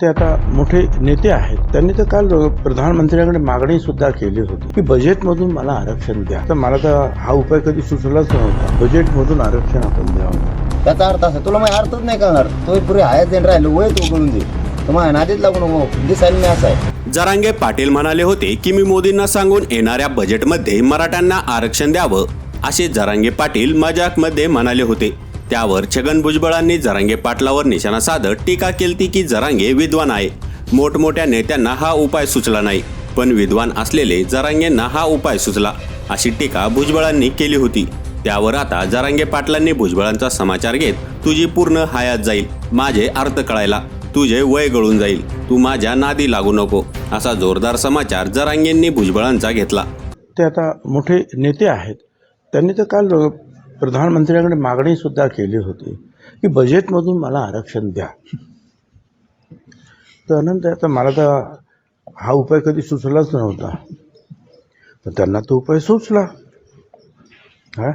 ते आता मोठे नेते आहेत. त्यांनी तर काल प्रधानमंत्र्यांकडे मागणी सुद्धा केली होती की बजेटमधून मला आरक्षण द्या. तर मला तर हा उपाय कधी सुचलाच नव्हता. बजेटमधून आरक्षण आपण द्यावं. त्याचा अर्थ असा तुला माझ्या अर्थच नाही कळणार. तो पुढे हायच देण राहिलो वय तो कळून दे. तर माझ्या नादीत लागू नको दिसायला मी असा आहे. जरांगे पाटील म्हणाले होते की मी मोदींना सांगून येणाऱ्या बजेटमध्ये मराठ्यांना आरक्षण द्यावं असे जरांगे पाटील मजाकमध्ये म्हणाले होते. त्यावर छगन भुजबळांनी जरांगे पाटलावर निशाणा साधत टीका केली की जरांगे विद्वान आहे. मोठमोठ्या नेत्यांना हा उपाय सुचला नाही पण विद्वान असलेले जरांगेंना हा उपाय सुचला अशी टीका भुजबळांनी केली होती. त्यावर आता जरांगे पाटलांनी भुजबळांचा समाचार घेत तुझी पूर्ण हयात जाईल माझे अर्थ कळायला तुझे वय गळून जाईल तू माझ्या नादी लागू नको असा जोरदार समाचार जरांगेंनी भुजबळांचा घेतला. ते आता मोठे नेते आहेत. त्यांनी तर काल प्रधानमंत्र्यांकडे मागणीसुद्धा केली होती की बजेटमधून मला आरक्षण द्या. त्यानंतर आता मला तर हा उपाय कधी सुचलाच नव्हता. पण त्यांना तो उपाय सुचला. हा?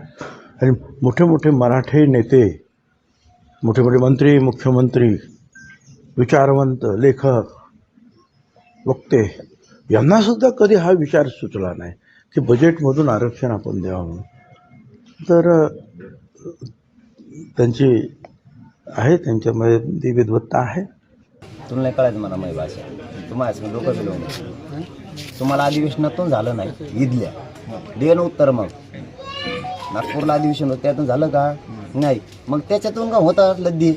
आणि मोठे मोठे मराठी नेते मोठे मोठे मंत्री मुख्यमंत्री विचारवंत लेखक वक्ते यांनासुद्धा कधी हा विचार सुचला नाही की बजेटमधून आरक्षण आपण द्यावं म्हणून. तर त्यांची आहे त्यांच्यामध्ये ती विद्वत्ता आहे. तुला नाही कळायचं मला माझी भाषा. तुम्हाला सांग डोकं बिलवून तुम्हाला अधिवेशनातून झालं नाही ईदल्या दे ना उत्तर मग. नागपूरला अधिवेशन होतं त्यातून झालं का? नाही. मग त्याच्यातून का होता लद्दी?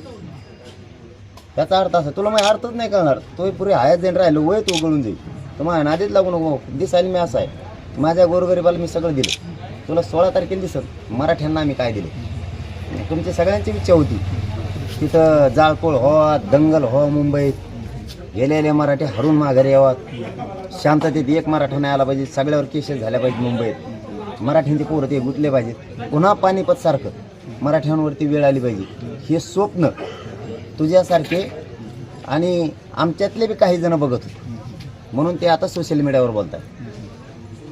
त्याचा अर्थ असा तुला माझ्या अर्थच नाही कळणार. तो पुरे हायच देण राहिलो वय तो गळून जाईल तर माझ्या नादीत लागू नको. दिसायला मी असा आहे. माझ्या गोरगरीबाला मी सगळं दिलं. तुला सोळा तारखेला दिसत मराठ्यांना आम्ही काय दिले? तुमची सगळ्यांची इच्छा होती. तिथं जाळपोळ हो दंगल हो मुंबईत. गेलेले मराठी हरून माघारी यावात शांततेत एक मराठा नाही आला पाहिजे. सगळ्यावर केसेस झाल्या पाहिजे मुंबईत. मराठ्यांचे पोरं ते गुंतले पाहिजेत. पुन्हा पानिपत सारखं मराठ्यांवरती वेळ आली पाहिजे. हे स्वप्न तुझ्यासारखे आणि आमच्यातले बी काही जण बघत होते. म्हणून ते आता सोशल मीडियावर बोलतात.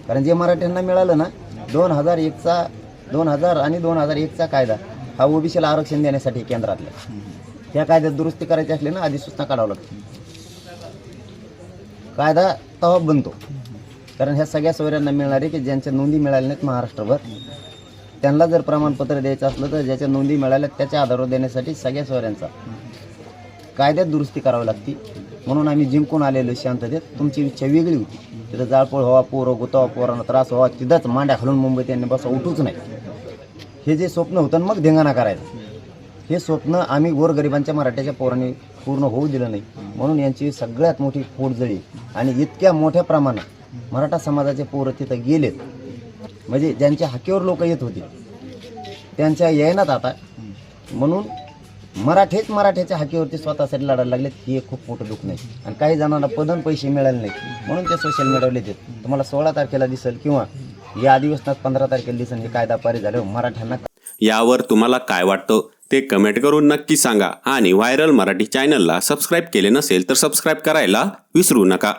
कारण जे मराठ्यांना मिळालं ना दोन हजार एकचा दोन हजार आणि दोन हजार एकचा कायदा हा ओबीसीला आरक्षण देण्यासाठी केंद्रातला त्या कायद्यात दुरुस्ती करायची असली ना अधिसूचना काढावं लागते. कायदा तवा बनतो. कारण ह्या सगळ्या सोयऱ्यांना मिळणारे की ज्यांच्या नोंदी मिळाल्या नाहीत महाराष्ट्रभर त्यांना जर प्रमाणपत्र द्यायचं असलं तर ज्याच्या नोंदी मिळाल्या त्याच्या आधारावर देण्यासाठी सगळ्या सोयऱ्यांचा कायद्यात दुरुस्ती करावी लागते. म्हणून आम्ही जिंकून आलेलो शांततेत. तुमची इच्छा वेगळी होती. तिथं जाळपोळ व्हावा पोरं गुतावा पोरांना त्रास व्हावा तिथंच मांड्या घालून मुंबईत यांनी बसा उठूच नाही. हे जे स्वप्न होतं मग धिंगाणा करायचं. हे स्वप्न आम्ही गोरगरिबांच्या मराठ्याच्या पोरांनी पूर्ण होऊ दिलं नाही. म्हणून यांची सगळ्यात मोठी पोटजळी आणि इतक्या मोठ्या प्रमाणात मराठा समाजाचे पोरं तिथं गेलेत. म्हणजे ज्यांच्या हाकेवर लोक येत होते त्यांच्या येण्यात आता. म्हणून मराठेच मराठ्याच्या हाकीवरती स्वतःसाठी लढायला लागलेत ही एक खूप मोठं दुःख नाही. आणि काही जणांना पदन पैसे मिळाले नाहीत. म्हणून ते सोशल मीडियावर येतात तुम्हाला सोळा तारखेला दिसेल किंवा या अधिवेशनात पंधरा तारखेला दिसेल हे कायदा पारित झाले मराठ्यांना यावर तुम्हाला काय वाटतं ते कमेंट करून नक्की सांगा. आणि व्हायरल मराठी चॅनलला सबस्क्राईब केले नसेल तर सबस्क्राईब करायला विसरू नका.